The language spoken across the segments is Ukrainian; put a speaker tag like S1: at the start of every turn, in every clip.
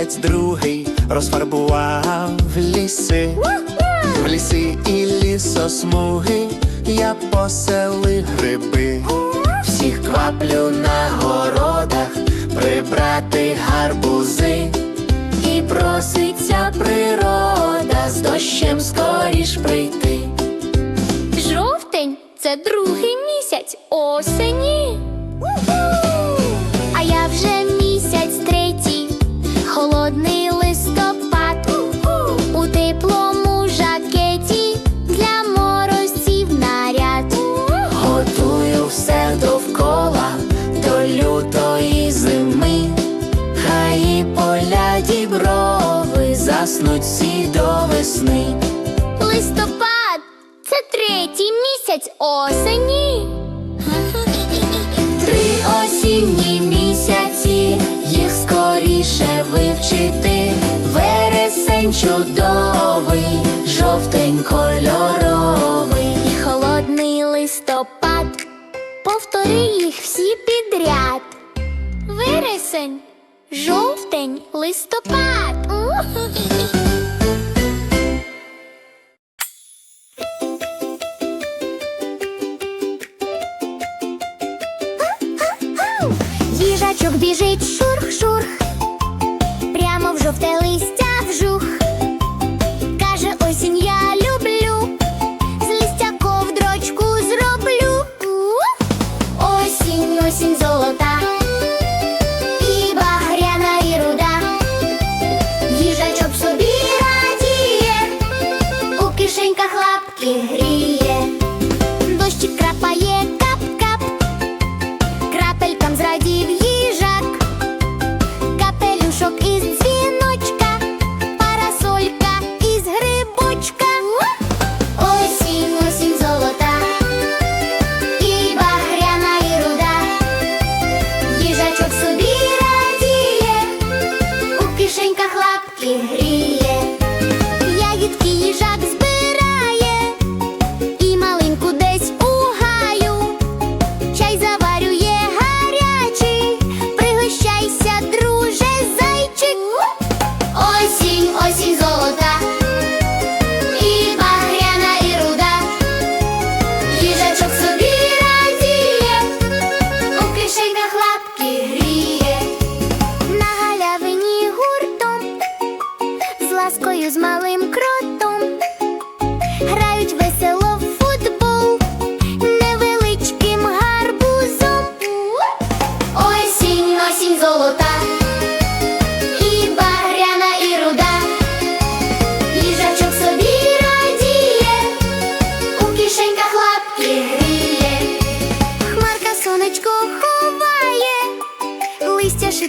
S1: місяць другий розфарбував ліси, в ліси і лісосмуги я поселив гриби, всіх кваплю на городах прибрати гарбузи, і проситься природа з дощем скоріш прийти.
S2: Жовтень це другий місяць осені. Холодний листопад. У теплому жакеті для морозців наряд.
S1: Готую все довкола до лютої зими, хай і поля діброви заснуть всі до весни.
S2: Листопад це третій місяць осені.
S1: Чудовий, жовтень кольоровий.
S2: І холодний листопад. Повтори їх всі підряд. Вересень, жовтень, листопад. Їжачок біжить шурх-шурх, прямо в жовте листя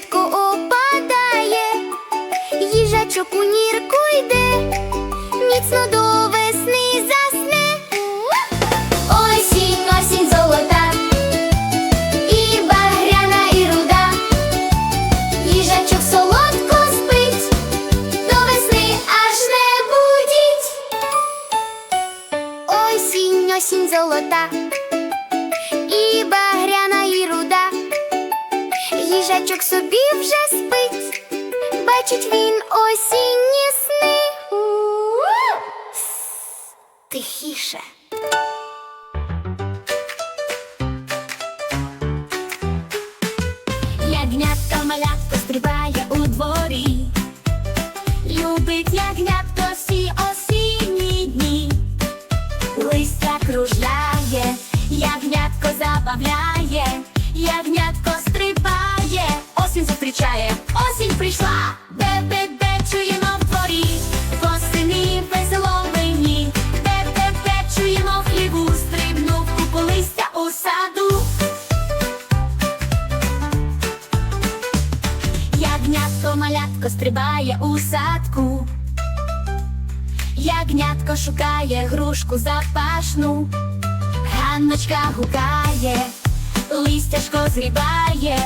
S2: швидко опадає, їжачок у нірку йде, міцно до весни засне. Осінь, осінь золота, і багряна, і руда. Їжачок солодко спить, до весни аж не будіть. Осінь, осінь золота, Їжачок собі вже спить, бачить він осінні сни. Тихіше.
S3: Ягнятко малятко стрибає у дворі, любить ягнятко всі осінні дні, листя кружляє, ягнятко забавляє, прийшла, бе-бе-бе чуємо в дворі, восени весело мені, бе-бе-бе чуємо в хліву, стрибнув купу листя у саду. Ягнятко малятко стрибає у садку. Ягнятко шукає грушку запашну. Ганночка гукає, листяшко зрібає,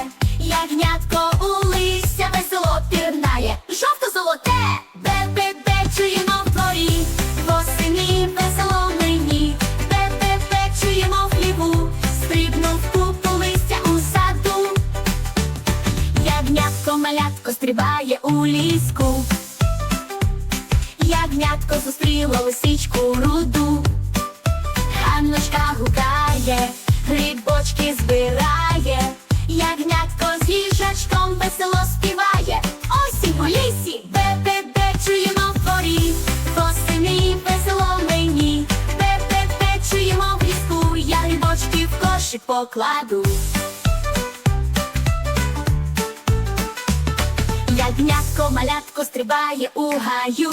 S3: ягнятко у листя весело пірнає, жовто золоте, бе-бе-бе, чуємо в дворі, восени весело мені, бе-бе-бе, чуємо в хліву, стрибнув купу листя у саду, ягнятко малятко стрібає у ліску, ягнятко зустріло лисичку руду, Ганночка гукає покладу. Ягнятко малятко стрибає у гаю.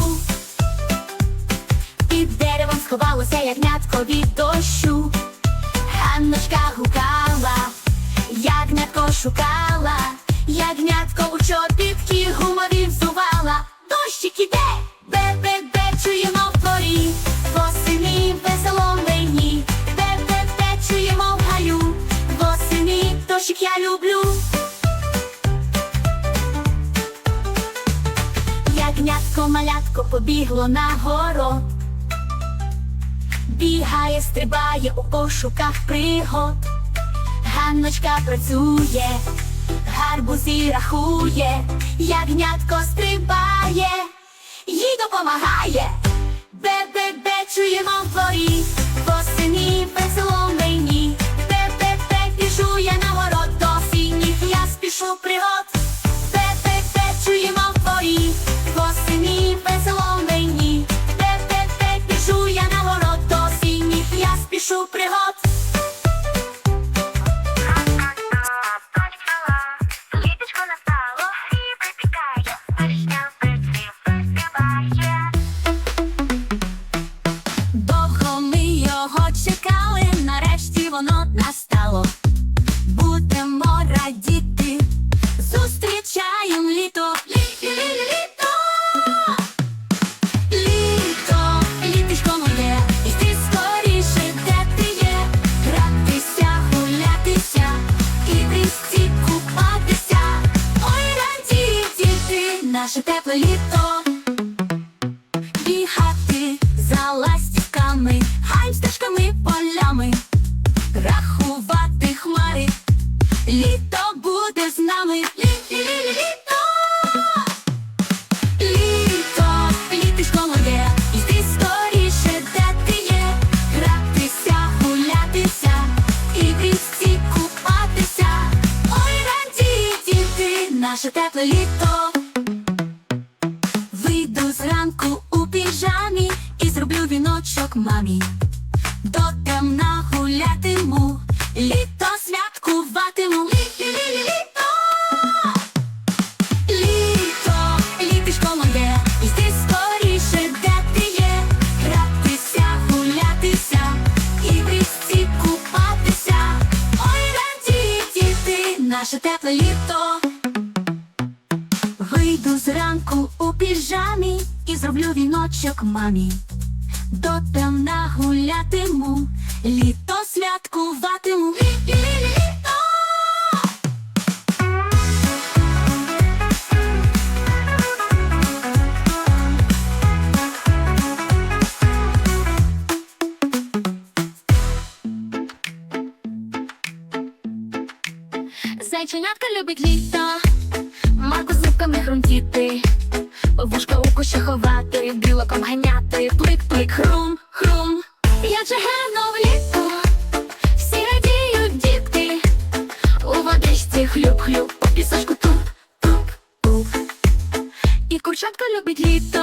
S3: Під деревом сховалося ягнятко від дощу. Ганночка гукала, ягнятко шукала, ягнятко у чопітки гумові я люблю. Ягнятко малятко побігло на город, бігає, стрибає у пошуках пригод. Ганночка працює, гарбузі рахує, ягнятко стрибає, їй допомагає. Бе-бе-бе чуємо в дворі, восені весело. show pre-rock. наше тепле літо. Mommy, Дотемна гулятиму, літо святкуватиму. Зайченятка любить літо, Марку зубками грунтіти, вушка у кущі ховати, білоком ганяти, плик Адже гарно влітку, люб-хлюб. Писашку туп-туп-туп І курчатка любить літо.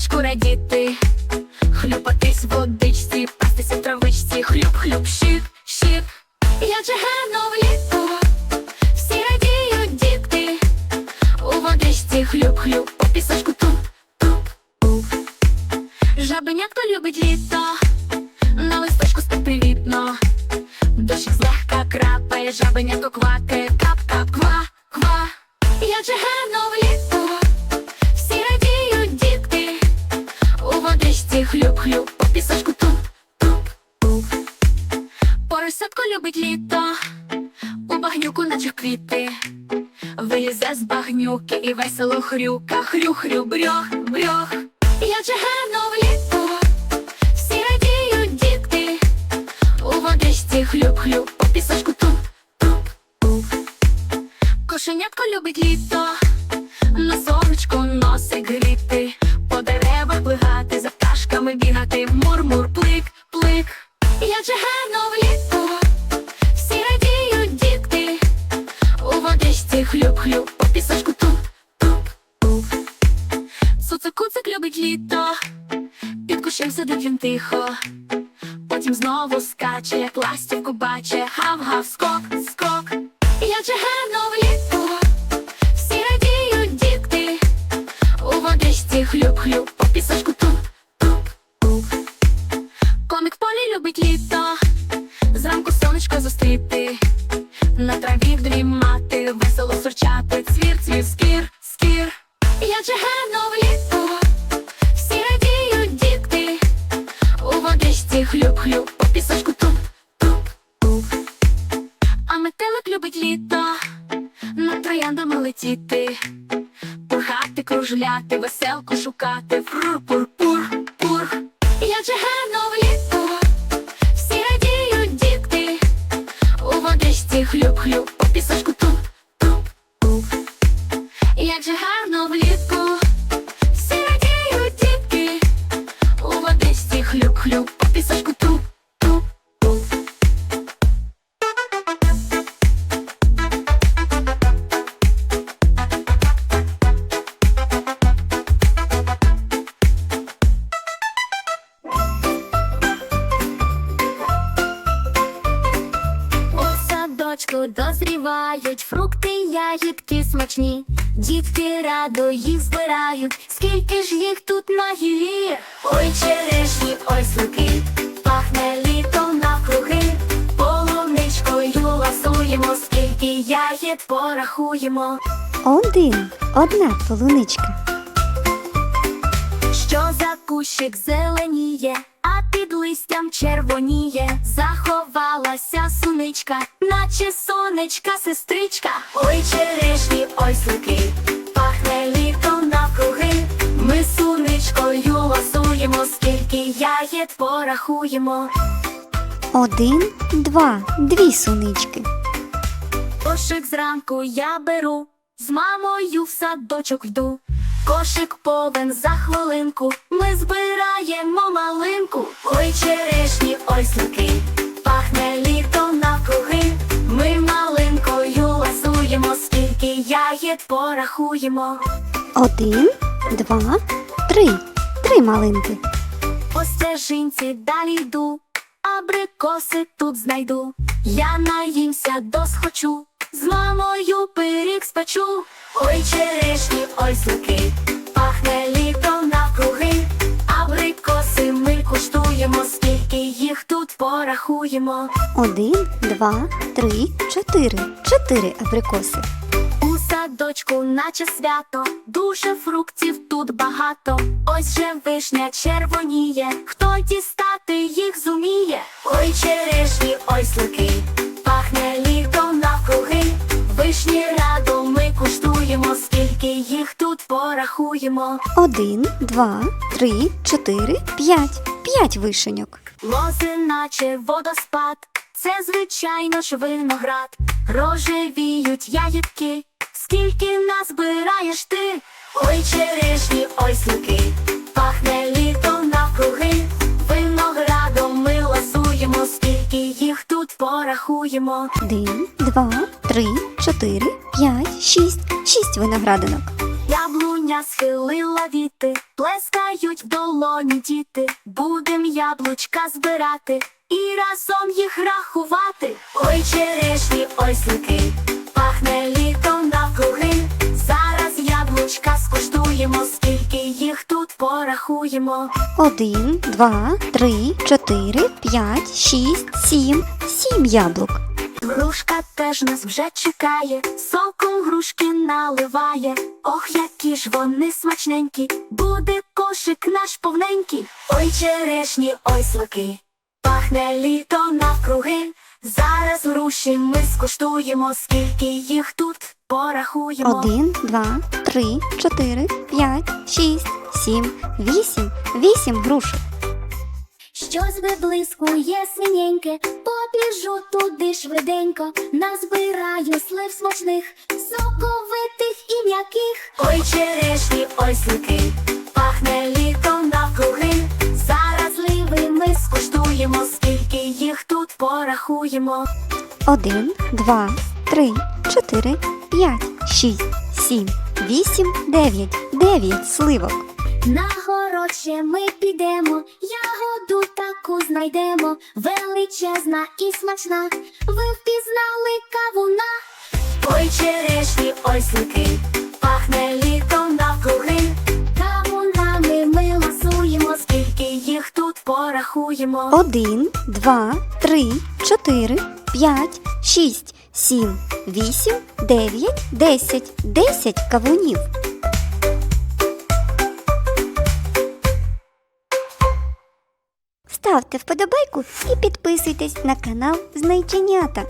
S3: сонечку радіти, хлюпатись води. хлюп-хлюп, по пісочку туп-туп-туп Поросятко любить літо, у багнюку наче квіти, вилізе з багнюки і весело хрюка, хрю-хрю, брьох, брьох. Я же в влітку, всі радіють діти, у водичці хлюб-хлюб, по пісочку туп-туп-туп Кошенятко любить літо. Гарно влітку, всі радіють дітки, у водичці хлюб-хлюб, по пісочку туп, туп, туп. Цуцик-куцик любить літо, під кущем сидить він тихо, потім знову скаче, як ластівку баче, гав-гав, зустріти, на траві у водичці хлюб-хлюб, по пісочку фрукти, ягідки смачні. Дітки радо їх збирають, скільки ж їх тут на гілі. Ой, черешні, ой, слуки, пахне літом навкруги. Полуничкою ласуємо, скільки ягід порахуємо.
S4: Один, одна полуничка.
S3: Що за кущик зеленіє, а під листям червоніє, заховалася суничка, наче сонечка, сестричка. Ой, черешні, ой, слики, пахне літом навкруги. Ми суничкою ласуємо, скільки ягід порахуємо.
S4: Один, два, дві сунички.
S3: Кошик зранку я беру, з мамою в садочок йду. Кошик повен за хвилинку, ми збираємо малинку. Ой, черешні, ой, слики, пахне літом навкруги. Ми малинкою ласуємо, скільки ягід порахуємо.
S4: Один, два, три. Три малинки.
S3: По стежинці далі йду, абрикоси тут знайду. Я наїмся досхочу, з мамою пиріг спечу. Ой, черешні, ой, слики, пахне літом навкруги. Абрикоси ми куштуємо, скільки їх тут порахуємо.
S4: Один, два, три, чотири. Чотири абрикоси.
S3: У садочку, наче свято, дуже фруктів тут багато. Ось же вишня червоніє, хто дістати їх зуміє. Ой, черешні, ой, слики, порахуємо.
S4: Один, два, три, чотири, п'ять. П'ять вишеньок.
S3: Лози, наче водоспад, це звичайно ж виноград. Рожевіють ягідки, скільки назбираєш ти. Ой, черешні, ой, слики, пахне літом навкруги. Виноградом ми ласуємо, скільки їх тут порахуємо.
S4: Один, два, три, чотири, п'ять, шість. Шість виноградинок.
S3: Яблуня схилила віти, плескають в долоні діти. Будем яблучка збирати і разом їх рахувати. Ой, черешні, ой, слики, пахне літом навкруги. Зараз яблучка скуштуємо, скільки їх тут порахуємо.
S4: Один, два, три, чотири, п'ять, шість, сім. Сім яблук.
S3: Грушка теж нас вже чекає, соком грушки наливає. Ох, які ж вони смачненькі, буде кошик наш повненький. Ой, черешні, ой, слаки, пахне літо навкруги. Зараз груші ми скуштуємо, скільки їх тут порахуємо.
S4: Один, два, три, чотири, п'ять, шість, сім, вісім. Вісім грушок.
S1: Щось виблискує синеньке, побіжу туди швиденько, назбираю слив смачних, соковитих і м'яких.
S3: Ой, черешні, ой, сливки, пахне літом навкруги. Зараз ливи ми скуштуємо, скільки їх тут порахуємо.
S4: Один, два, три, чотири, п'ять, шість, сім, вісім, дев'ять. Дев'ять сливок.
S1: На городче ми підемо, ягоду таку знайдемо, величезна і смачна. Ви впізнали кавуна.
S3: Ой, черешні, ой, сливки, пахне літом навкруги.
S1: Кавунами ми ласуємо,
S3: Скільки їх тут порахуємо.
S4: Один, два, три, чотири, п'ять, шість, сім, вісім, дев'ять, десять. Десять кавунів. Ставте вподобайку і підписуйтесь на канал Знайченята.